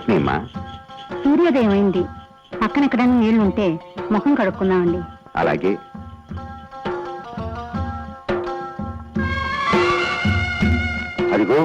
ఏమిటినమ్మా సూర్యోదయం అయింది పక్కనెక్కడైనా నీళ్ళు ఉంటే ముఖం కడుక్కుందామండి. అలాగే. అదిగో.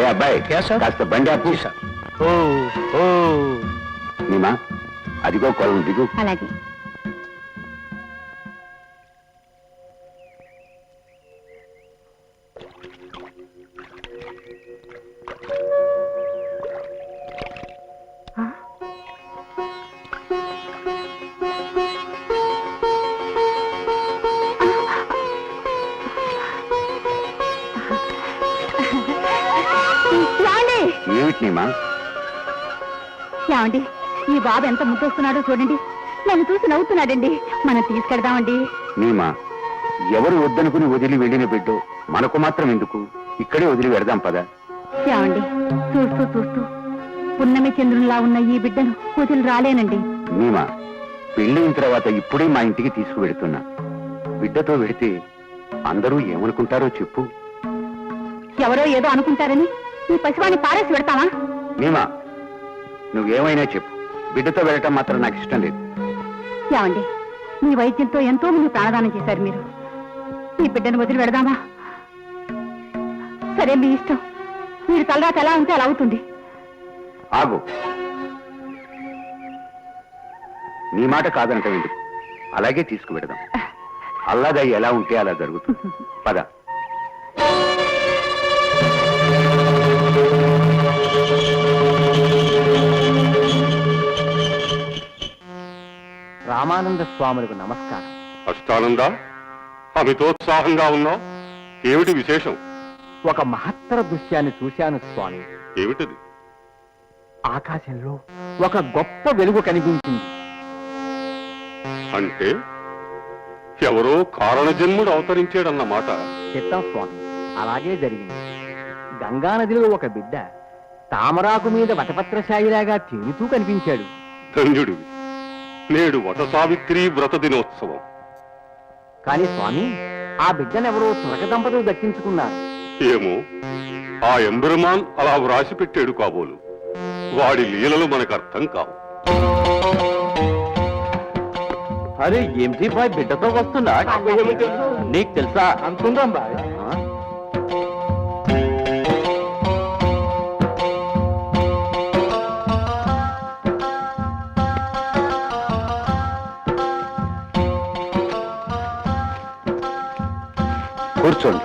ఏ అబ్బాయి కాస్త బండి ఆపు. ఓ ఓ. నీమా అదిగో కొలం దిగు. అలాగే. ఏమిటి నీమా? ఏమండి ఈ బాబు ఎంత ముద్దొస్తున్నాడో చూడండి. నన్ను చూసి నవ్వుతున్నాడండి. మనం తీసుకెడదామండి. నీమా ఎవరు వద్దనుకుని వదిలి వెళ్ళిన బిడ్డో మనకు మాత్రం ఎందుకు? ఇక్కడే వదిలి పెడదాం పదా. ఏమండి చూస్తూ చూస్తూ పున్నమి చంద్రునిలా ఉన్న ఈ బిడ్డను వదిలి రాలేనండి. నీమా పెళ్ళైన తర్వాత ఇప్పుడే మా ఇంటికి తీసుకువెడుతున్నా బిడ్డతో వెడితే అందరూ ఏమనుకుంటారో చెప్పు. ఎవరో ఏదో అనుకుంటారని ఈ పసివాణ్ణి పారేసి పెడతావా? నీమా నువ్వేమైనా చెప్పు. బిడ్డతో వెళ్ళటం మాత్రం నాకు ఇష్టం లేదు. ఏమండి మీ వైద్యంతో ఎంతో మంది ప్రాణదానం చేశారు మీరు. ఈ బిడ్డను వదిలి పెడదామా సరే మీ ఇష్టం. మీరు తలరాత ఎలా ఉంటే అలా అవుతుంది. ఆగు. నీ మాట కాదనటం ఎందుకు? అలాగే తీసుకువెడదాం. అల్లాదై ఎలా ఉంటే అలా జరుగుతుంది. పద. రామానంద స్వాములకు నమస్కారం. అష్టానంద అమితోత్సాహంగా ఉన్నావు? ఏమిటి విశేషం? ఒక మహత్తర దృశ్యాన్ని చూశాను స్వామి. ఏమిటది? ఆకాశంలో ఒక గొప్ప వెలుగు కనిపించింది. అంటే ఎవరో కారణజన్ముడు అవతరించాడన్నమాట. చిత్తం స్వామి అలాగే జరిగింది. గంగానదిలో ఒక బిడ్డ తామరాకు మీద వటపత్రశాయిలాగా తేలుతూ కనిపించాడు. ధన్యుడివి. నేడు వట సావిత్రి వ్రత దినోత్సవం. కానీ స్వామి ఆ బిడ్డనెవరో తురక దంపతులు దక్కించుకున్నారు. ఏమో ఆ ఎంబెరుమాన్ అలా వ్రాసి పెట్టాడు కాబోలు. వాడి లీలలు మనకు అర్థం కావు. అరే ఏంటి బాయ్ బిడ్డతో వస్తున్నా నీకు తెలుసా? అనుకుందాం బాయ్. కూర్చోండి.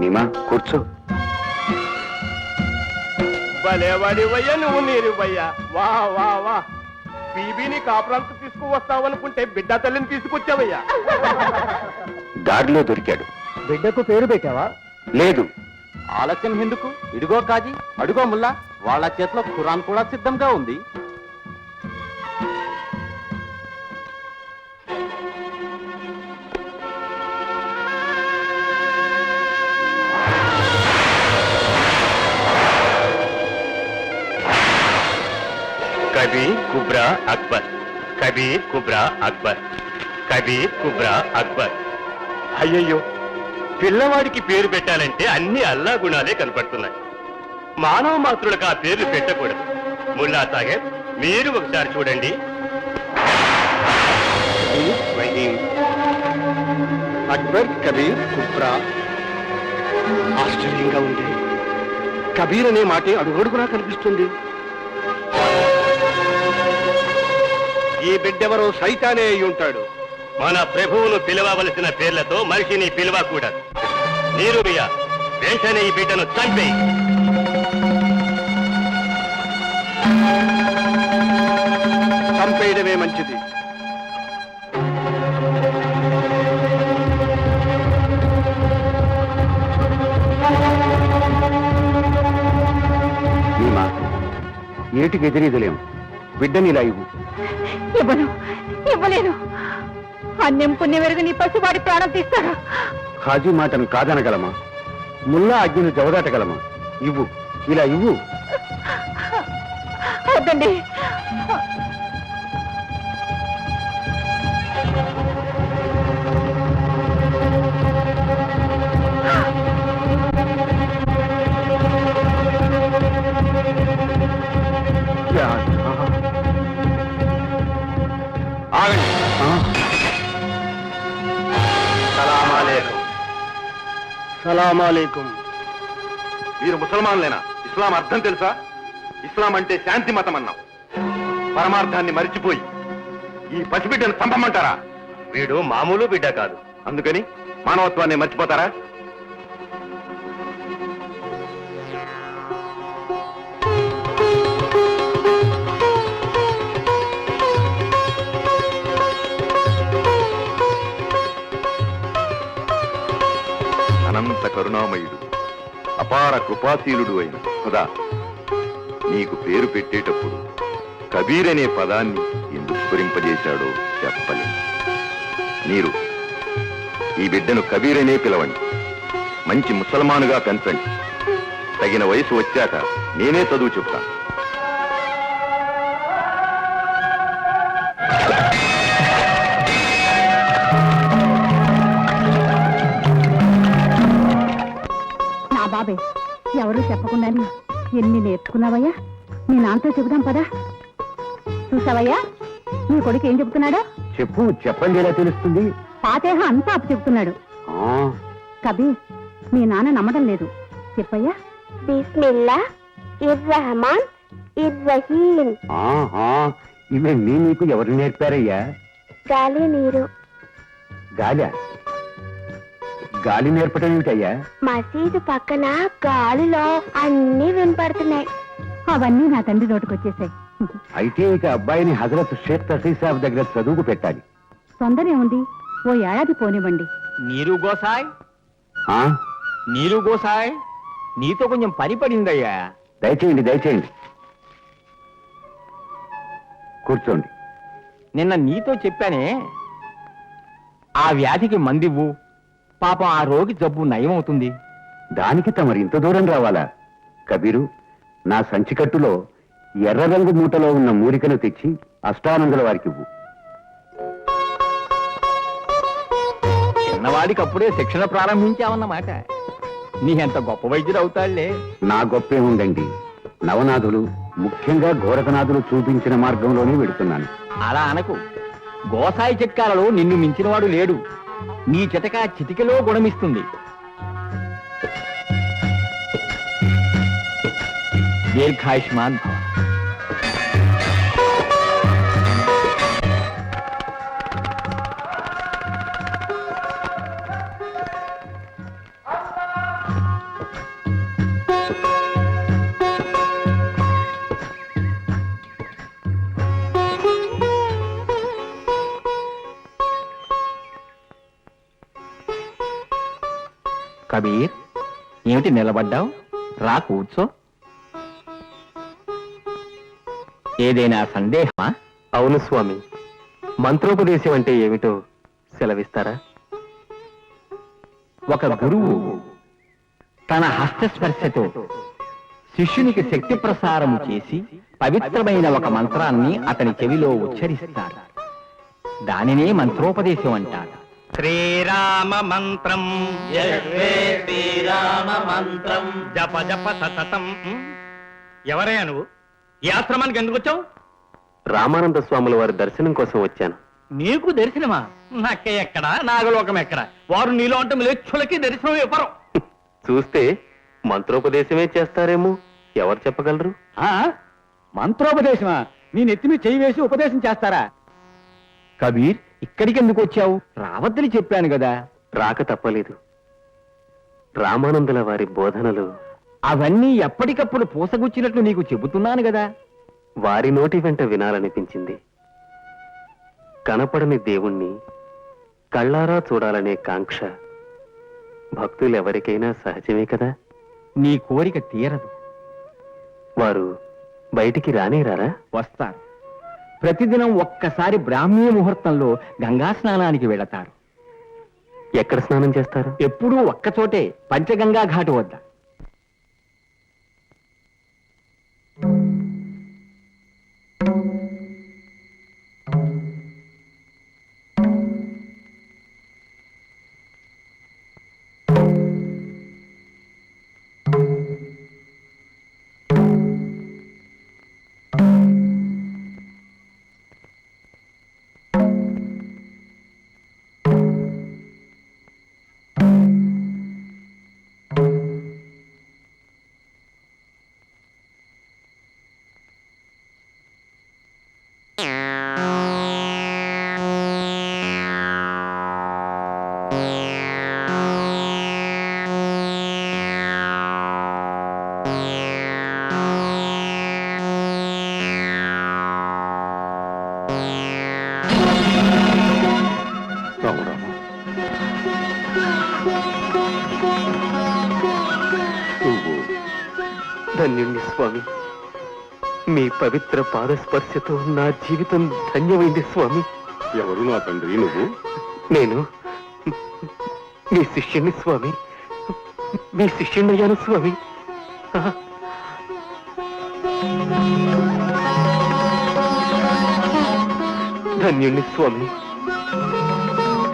నీమా కూర్చో. భలేవాడివయ్యా నువ్వు నీరువయ్యా. వా వా వా. బీబీని కాపురంకు తీసుకువస్తావనుకుంటే బిడ్డ తల్లిని తీసుకొచ్చావయ్యా. దారిలో దొరికాడు. బిడ్డకు పేరు పెట్టావా? లేదు. ఆలస్యం ఎందుకు? ఇదిగో కాజీ అడుగో ముల్లా. వాళ్ళ చేతిలో ఖురాన్ కూడా సిద్ధంగా ఉంది. కుబ్రా అక్బర్. కబీర్ కుబ్రా అక్బర్. కబీర్ కుబ్రా అక్బర్. అయ్యయ్యో పిల్లవాడికి పేరు పెట్టాలంటే అన్ని అల్లా గుణాలే కనపడుతున్నాయి. మానవ మాతృలకు ఆ పేర్లు పెట్టకూడదు. ముల్లా సాహెబ్ మీరు ఒకసారి చూడండి. అక్బర్ కబీర్ కుబ్రా. ఆశ్చర్యంగా ఉంది. కబీర్ అనే మాటే అడుగడుగునా కనిపిస్తుంది? ఈ బిడ్డెవరో సైతానే అయి ఉంటాడు. మన ప్రభువును పిలవవలసిన పేర్లతో మనిషిని పిలవకూడదు. నీరు వెంటనే ఈ బిడ్డను చంపేయి. చంపేయడమే మంచిది. ఏటికి ఎదిరీదలేం? బిడ్డని ఇలా ఇవ్వు. ఇవ్వను ఇవ్వలేను. అన్యం పుణ్యం వెరుగు నీ పసివాడి ప్రాణం తీస్తాడు ఖాజీ మాటను కాదనగలమా? ముల్లా ఆజ్ఞను జవదాటగలమా? ఇవ్వు ఇలా ఇవ్వు. వద్దండి. సలామాలేకుం మీరు ముసల్మాన్లేనా? ఇస్లాం అర్థం తెలుసా? ఇస్లాం అంటే శాంతి మతం అన్నాం. పరమార్థాన్ని మరిచిపోయి ఈ పసిబిడ్డను చంపమంటారా? వీడు మామూలు బిడ్డ కాదు. అందుకని మానవత్వాన్ని మర్చిపోతారా? అపార కృపాశీలుడు అయిన ఖుదా నీకు పేరు పెట్టేటప్పుడు కబీర్ అనే పదాన్ని ఎందుకు స్ఫురింపజేశాడో చెప్పలేదు మీరు ఈ బిడ్డను కబీర్ అనే పిలవండి. మంచి ముసల్మానుగా పెంచండి. తగిన వయసు వచ్చాక నేనే చదువు చెప్తాను. ఎవరు చెప్పకుండానే ఎన్ని నేర్చుకున్నావయ్యా? మీ నాన్నతో చెబుదాం పదా. చూసావయ్యా? నీ కొడుకు ఏం చెబుతున్నాడో? చెప్పు చెప్పండి ఎలా తెలుస్తుంది? పాతేహ అంతా అప్పు చెబుతున్నాడు. కబీర్ మీ నాన్న నమ్మడం లేదు. చెప్పయ్యా? బిస్మిల్లా ఇర్రహమాన్ ఇర్రహీం ఇవన్నీ నీకు ఎవరు నేర్పారయ్యా? గాలి నీరు. గాలి? గాలి నేర్పటం ఏమిటయ్యా? మసీదు పక్కన గాలిలో అన్ని వినపడుతున్నాయి. అవన్నీ నా తండ్రి నోటికొచ్చేసాయి. అయితే ఇక అబ్బాయిని హజరత్ షేక్ తసీసాబ్ దగ్గర చదువుకు పెట్టాలి. తొందర ఏముంది? ఓ ఏడాది పోనివ్వండి. నీరు గోసాయ్? ఆ? నీరు గోసాయ్? నీతో కొంచెం పని పడిందయ్యా. దయచేయండి దయచేయండి. కూర్చోండి. నిన్న నీతో చెప్పానే ఆ వ్యాధికి మందివ్వు. పాపం ఆ రోగి జబ్బు నయమవుతుంది. దానికి తమరు ఇంత దూరం రావాలా? కబీరు నా సంచికట్టులో ఎర్ర రంగు మూటలో ఉన్న మూలికను తెచ్చి అష్టానందుల వారికి ఇవ్వు చిన్నవాడికి అప్పుడే శిక్షణ ప్రారంభించావన్నమాట. నీకెంత గొప్ప వైద్యుడు అవుతాడులే నా గొప్పే ఉందండి నవనాథులు ముఖ్యంగా గోరఖనాథులు చూపించిన మార్గంలోనే వెడుతున్నాను అలా అనకు. గోసాయి చిట్కాలలో నిన్ను మించినవాడు లేడు. నీ చితక చితికిలో గుణమిస్తుంది. దీర్ఘాయుష్మాన్ ఏమిటి నిలబడ్డావు? రా కూర్చో. ఏదైనా సందేహమా? అవును స్వామి. మంత్రోపదేశం అంటే ఏమిటో సెలవిస్తారా? ఒక గురువు తన హస్తస్పర్శతో శిష్యునికి శక్తి ప్రసారము చేసి పవిత్రమైన ఒక మంత్రాన్ని అతని చెవిలో ఉచ్చరిస్తాడు. దానినే మంత్రోపదేశం అంటారు. శ్రీరామ మంత్రం శ్రీరామ మంత్రం జప జప సతతం ఎవరయ్యా నువ్వు? ఈ ఆశ్రమానికి ఎందుకు వచ్చావు? రామానంద స్వాముల వారి దర్శనం కోసం వచ్చాను. నీకు దర్శనమా? నాకే ఎక్కడ? నాగలోకం ఎక్కడ? వారు నీలో అంటే మ్లేచ్చులకి దర్శనం ఇవ్వరు. చూస్తే మంత్రోపదేశమే చేస్తారేమో. ఎవరు చెప్పగలరు? మంత్రోపదేశమా? నీ నెత్తిమి చేయి వేసి ఉపదేశం చేస్తారా? కబీర్ ఇక్కడికి ఎందుకు వచ్చావు? రావద్దని చెప్పాను కదా. రాక తప్పలేదు. రామానందుల వారి బోధనలు అవన్నీ ఎప్పటికప్పుడు పూసగుచ్చినట్లు నీకు చెబుతున్నాను కదా. వారి నోటి వెంట వినాలనిపించింది. కనపడని దేవుణ్ణి కళ్ళారా చూడాలనే కాంక్ష భక్తులెవరికైనా సహజమే కదా? నీ కోరిక తీరదు. వారు బయటికి రానేరారా? వస్తారు. ప్రతిదినం ఒక్కసారి బ్రాహ్మీ ముహూర్తంలో గంగా స్నానానికి వెళతారు. ఎక్కడ స్నానం చేస్తారు? ఎప్పుడూ ఒక్కచోటే పంచగంగా ఘాటు వద్ద. ధన్యుణ్ణి స్వామి మీ పవిత్ర పాదస్పర్శతో నా జీవితం ధన్యమైంది స్వామి. ఎవరు నా తండ్రి నువ్వు? నేను మీ శిష్యుణ్ణి స్వామి. మీ శిష్యుణ్ణయ్యాను స్వామి. ధన్యుణ్ణి స్వామి.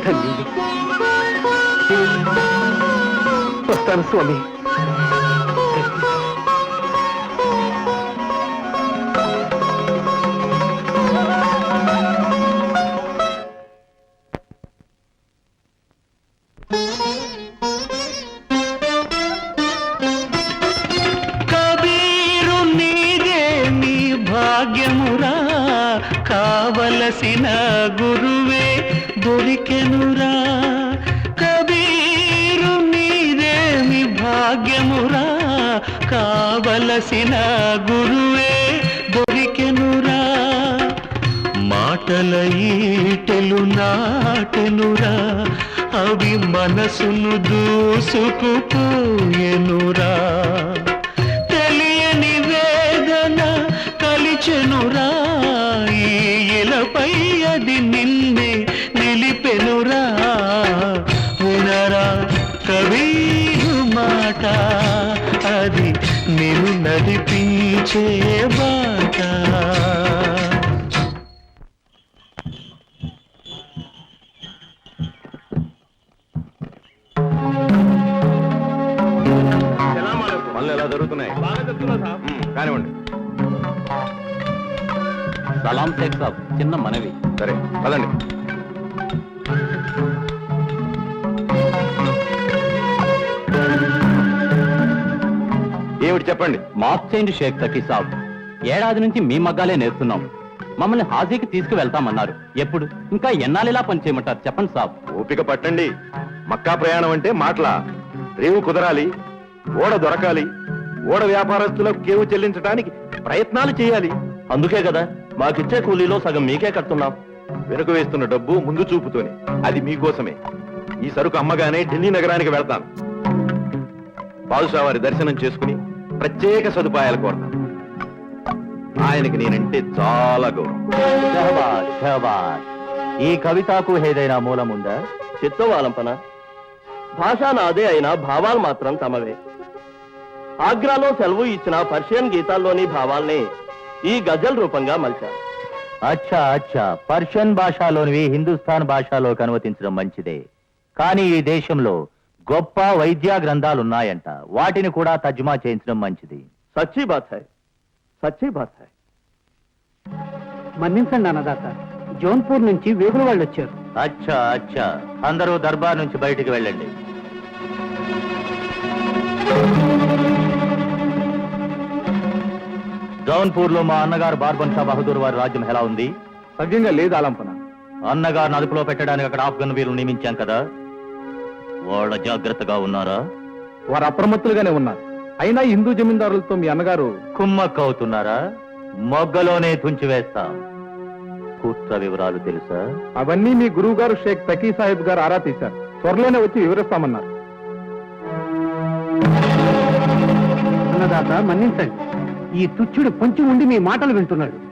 ధన్యుణ్ణి. వస్తాను స్వామి. భాగ్యమురా కావలసిన గురువే దొరికెనురా. మాటల ఈటెలు నాటెనురా అవి మనసును దూసుకుపోయెనురా. నడిపించే బాట. పనులు ఎలా జరుగుతున్నాయి? కానివ్వండి. సలాం షేక్ సాబ్ చిన్న మనవి. సరే పదండి. ఏమిటి చెప్పండి. చేయండి షేక్ తకీ సాబ్ ఏడాది నుంచి మీ మగ్గాలే నేర్చున్నాం మమ్మల్ని హాజీకి తీసుకువెళ్తామన్నారు. ఎప్పుడు? ఇంకా ఎన్నాళ్ళిలా పని చేయమంటారు? చెప్పండి సాబ్. ఓపిక పట్టండి. మక్కా ప్రయాణం అంటే మాటలా. రేవు కుదరాలి ఓడ దొరకాలి ఓడ వ్యాపారస్తులకు కేవు చెల్లించడానికి ప్రయత్నాలు చేయాలి. అందుకే కదా మాకిచ్చే కూలీలో సగం మీకే కడుతున్నాం. వెనుక వేస్తున్న డబ్బు ముందు చూపుతోనే. అది మీకోసమే. ఈ సరుకు అమ్మగానే ఢిల్లీ నగరానికి వెళ్తాను. బాదుషా వారి దర్శనం చేసుకుని ప్రత్యేక సదుపాయాలు కోరతాను ఆయనకి నేనంటే చాలా గౌరవం. ఈ కవితకు ఏదైనా మూలముందా చిత్తవాలంపన. భాష నాదే అయినా భావాలు మాత్రం తమవే. ఆగ్రాలో సెలవు ఇచ్చిన పర్షియన్ గీతాల్లోని భావాల్ని ఈ గజల్ రూపంగా మలిచారు. అచ్చా అచ్చా. పర్షియన్ భాషలోనివి హిందుస్థాన్ భాషలోకి అనువదించడం మంచిదే. కానీ ఈ దేశంలో గొప్ప వైద్య గ్రంథాలున్నాయంట. వాటిని కూడా తర్జుమా చేయించడం మంచిది. సచ్చి బాత్ హై సచ్చి బాత్ హై మన్నించండి అన్నదాత. జోన్పూర్ నుంచి వేగుల వాళ్ళు వచ్చారు. అచ్చా అచ్చా. అందరూ దర్బార్ నుంచి బయటికి వెళ్ళండి. జౌన్పూర్లో మా అన్నగారు బార్బన్ షా బహదూర్ వారి రాజ్యం ఎలా ఉంది? సవ్యంగా లేదు ఆలంపన. అన్నగారిని అదుపులో పెట్టడానికి అక్కడ ఆఫ్ఘన్ వీరులు నియమించాం కదా. వాళ్ళ జాగ్రత్తగా ఉన్నారా? వారు అప్రమత్తులుగానే ఉన్నారు. అయినా హిందూ జమీందారులతో మీ అన్నగారు కుమ్మక్క అవుతున్నారా మొగ్గలోనే తుంచివేస్తాం కుట్ర వివరాలు తెలుసా? అవన్నీ మీ గురువు గారు షేక్ తకీ సాహిబ్ గారు ఆరా తీశారు. త్వరలోనే వచ్చి వివరిస్తామన్నారు. అన్నదాత మన్నించండి. ఈ తుచ్చుడు పొంచి ఉండి మీ మాటలు వింటున్నాడు.